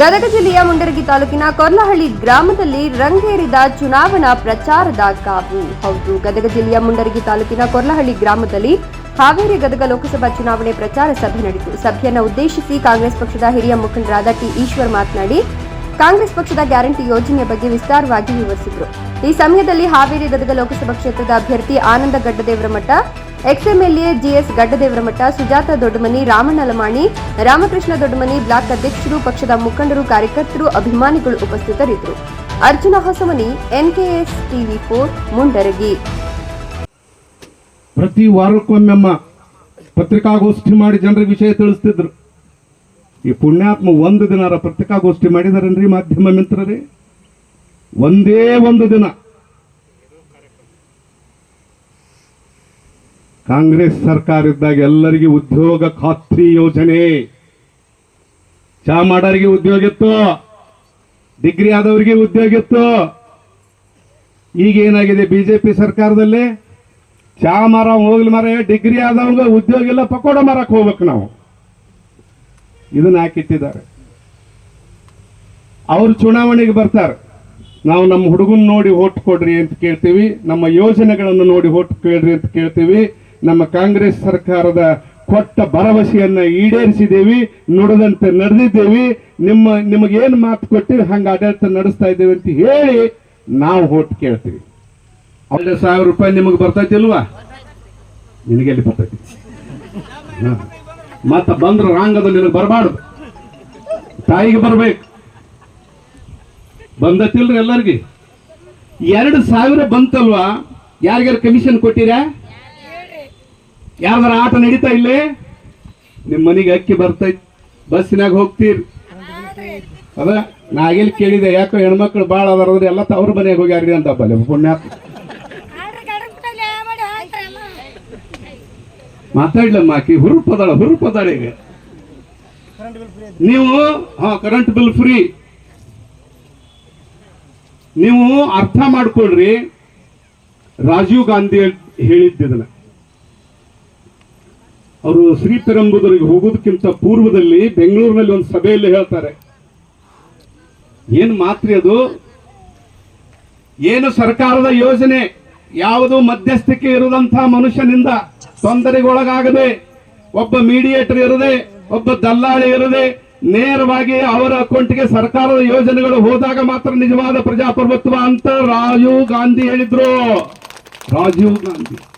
ಗದಗ ಜಿಲ್ಲೆಯ ಮುಂಡರಗಿ ತಾಲೂಕಿನ ಕೊರ್ಲಹಳ್ಳಿ ಗ್ರಾಮದಲ್ಲಿ ರಂಗೇರಿದ ಚುನಾವಣಾ ಪ್ರಚಾರದ ಕಾವು. ಹೌದು, ಗದಗ ಜಿಲ್ಲೆಯ ಮುಂಡರಗಿ ತಾಲೂಕಿನ ಕೊರ್ಲಹಳ್ಳಿ ಗ್ರಾಮದಲ್ಲಿ ಹಾವೇರಿ ಗದಗ ಲೋಕಸಭಾ ಚುನಾವಣೆ ಪ್ರಚಾರ ಸಭೆ ನಡೆಯಿತು ಸಭೆಯನ್ನು ಉದ್ದೇಶಿಸಿ ಕಾಂಗ್ರೆಸ್ ಪಕ್ಷದ ಹಿರಿಯ ಮುಖಂಡರಾದ ಟಿ ಈಶ್ವರ್ ಮಾತನಾಡಿ, ಕಾಂಗ್ರೆಸ್ ಪಕ್ಷದ ಗ್ಯಾರಂಟಿ ಯೋಜನೆಯ ಬಗ್ಗೆ ವಿಸ್ತಾರವಾಗಿ ವಿವರಿಸಿದರು. ಈ ಸಮಯದಲ್ಲಿ ಹಾವೇರಿ ಗದಗ ಲೋಕಸಭಾ ಕ್ಷೇತ್ರದ ಅಭ್ಯರ್ಥಿ Anand Gaddadevaramath ex MLA GS Gaddadevaramath Sujatha Doddamani Ramanalamani Lamani, Ramakrishna Doddamani block ಅಧ್ಯಕ್ಷರು, ಪಕ್ಷದ ಮುಖಂಡರು, ಕಾರ್ಯಕರ್ತರು, ಅಭಿಮಾನಿಗಳು ಉಪಸ್ಥಿತರಿದ್ದರು. Arjuna Hosamani, NKS TV four, Mundargi. ಪ್ರತಿ ವಾರಕ್ಕೊಮ್ಮೆಮ್ಮ ಪತ್ರಿಕಾಗೋಷ್ಠಿ ಮಾಡಿ ಜನರ ವಿಷಯ ತಿಳಿಸ್ತಿದ್ರು. ಈ ಪುಣ್ಯಾತ್ಮ ಒಂದು ದಿನ ಪತ್ರಿಕಾಗೋಷ್ಠಿ ಮಾಡಿದಾರನ್ರಿ ಮಾಧ್ಯಮ ಮಿತ್ರರೇ? ಒಂದೇ ಒಂದು ದಿನ. ಕಾಂಗ್ರೆಸ್ ಸರ್ಕಾರ ಇದ್ದಾಗ ಎಲ್ಲರಿಗೆ ಉದ್ಯೋಗ ಖಾತ್ರಿ ಯೋಜನೆ. ಚಾ ಮಾಡೋರಿಗೆ ಉದ್ಯೋಗ ಇತ್ತು. ಡಿಗ್ರಿ ಆದವರಿಗೆ ಉದ್ಯೋಗ ಇತ್ತು. ಈಗ ಏನಾಗಿದೆ ಬಿಜೆಪಿ ಸರ್ಕಾರದಲ್ಲಿ? ಚಾ ಮರ ಹೋಗ್ಲಿ ಮರ ಡಿಗ್ರಿ ಆದವಂಗ ಉದ್ಯೋಗ ಇಲ್ಲ, ಪಕೋಡ ಮರಕ್ ಹೋಗ್ಬೇಕು ನಾವು. ಇದನ್ನ ಹಾಕಿಟ್ಟಿದ್ದಾರೆ ಅವರು ಚುನಾವಣೆಗೆ ಬರ್ತಾರೆ. ನಾವು ನಮ್ಮ ಹುಡುಗನ್ ನೋಡಿ ಓಟ್ ಕೊಡ್ರಿ ಅಂತ ಕೇಳ್ತೀವಿ. ನಮ್ಮ ಯೋಜನೆಗಳನ್ನು ನೋಡಿ ಓಟ್ ಕೇಳ್ರಿ ಅಂತ ಕೇಳ್ತೀವಿ. ನಮ್ಮ ಕಾಂಗ್ರೆಸ್ ಸರ್ಕಾರದ ಕೊಟ್ಟ ಭರವಸೆಯನ್ನ ಈಡೇರಿಸಿದ್ದೇವಿ ನುಡಿದಂತೆ ನಡೆದಿದ್ದೇವಿ. ನಿಮ್ಮ ನಿಮಗೇನು ಮಾತು ಕೊಟ್ಟಿವಿ ಹಂಗ ಆಡಳಿತ ನಡೆಸ್ತಾ ಇದ್ದೇವೆ ಅಂತ ಹೇಳಿ ನಾವು ಹೋಟ್ ಕೇಳ್ತೀವಿ. ಎರಡು ಸಾವಿರ ರೂಪಾಯಿ ನಿಮಗೆ ಬರ್ತೈತಿಲ್ವಾ ನಿನಗೆ ಎಲ್ಲಿ ಬರ್ತೈತಿ. ಮತ್ತ ಬಂದ್ರ ರಾಂಗದ ನಿನಗೆ ಬರಬಾರ್ದು. ತಾಯಿಗೆ ಬರ್ಬೇಕು. ಬಂದತಿಲ್ರಿ ಎಲ್ಲರಿಗೆ. ಎರಡು ಸಾವಿರ ಬಂತಲ್ವಾ? ಯಾರಿಗಾರ ಕಮಿಷನ್ ಕೊಟ್ಟಿರಾ? ಯಾರ್ದಾರ ಆಟ ನಡೀತಾ ಇಲ್ಲೇ? ನಿಮ್ಮ ಮನೆಗೆ ಅಕ್ಕಿ ಬರ್ತೈತಿ ಬಸ್ಸಿನಾಗ ಹೋಗ್ತೀರಿ. ಅದ? ನಾ ಆಗಿಲ್ ಕೇಳಿದೆ, ಯಾಕೋ ಹೆಣ್ಮಕ್ಳು ಭಾಳ ಅದಾರ ಎಲ್ಲ ಅವ್ರ ಮನೆಗೆ ಹೋಗ್ಯಾರ್ರಿ ಅಂತ ಬಲ್ಲೆ ಪುಣ್ಯ. ಮಾತಾಡ್ಲಮ್ಮ ಆಕಿ ಹುರುಪದಾಳ ಹುರುಪದಾಳ ಈಗ. ನೀವು, ಹಾ ಕರೆಂಟ್ ಬಿಲ್ ಫ್ರೀ ನೀವು ಅರ್ಥ ಮಾಡ್ಕೊಳ್ರಿ. ರಾಜೀವ್ ಗಾಂಧಿ ಹೇಳಿದ್ದದನ್ನ ಅವರು ಶ್ರೀಪೆರಂಬುದರಿಗೆ ಹೋಗೋದಕ್ಕಿಂತ ಪೂರ್ವದಲ್ಲಿ ಬೆಂಗಳೂರಿನಲ್ಲಿ ಒಂದು ಸಭೆಯಲ್ಲಿ ಹೇಳ್ತಾರೆ. ಏನು ಮಾತ್ರಿ ಅದು? ಏನು ಸರ್ಕಾರದ ಯೋಜನೆ? ಯಾವುದು ಮಧ್ಯಸ್ಥಿಕೆ ಇರುವಂತಹ ಮನುಷ್ಯನಿಂದ ತೊಂದರೆಗೊಳಗಾಗದೆ, ಒಬ್ಬ ಮೀಡಿಯೇಟರ್ ಇರದೆ, ಒಬ್ಬ ದಲ್ಲಾಳಿ ಇರದೆ, ನೇರವಾಗಿ ಅವರ ಅಕೌಂಟ್ಗೆ ಸರ್ಕಾರದ ಯೋಜನೆಗಳು ಹೋದಾಗ ಮಾತ್ರ ನಿಜವಾದ ಪ್ರಜಾಪ್ರಭುತ್ವ ಅಂತ ರಾಜೀವ್ ಗಾಂಧಿ ಹೇಳಿದ್ರು. ರಾಜೀವ್ ಗಾಂಧಿ.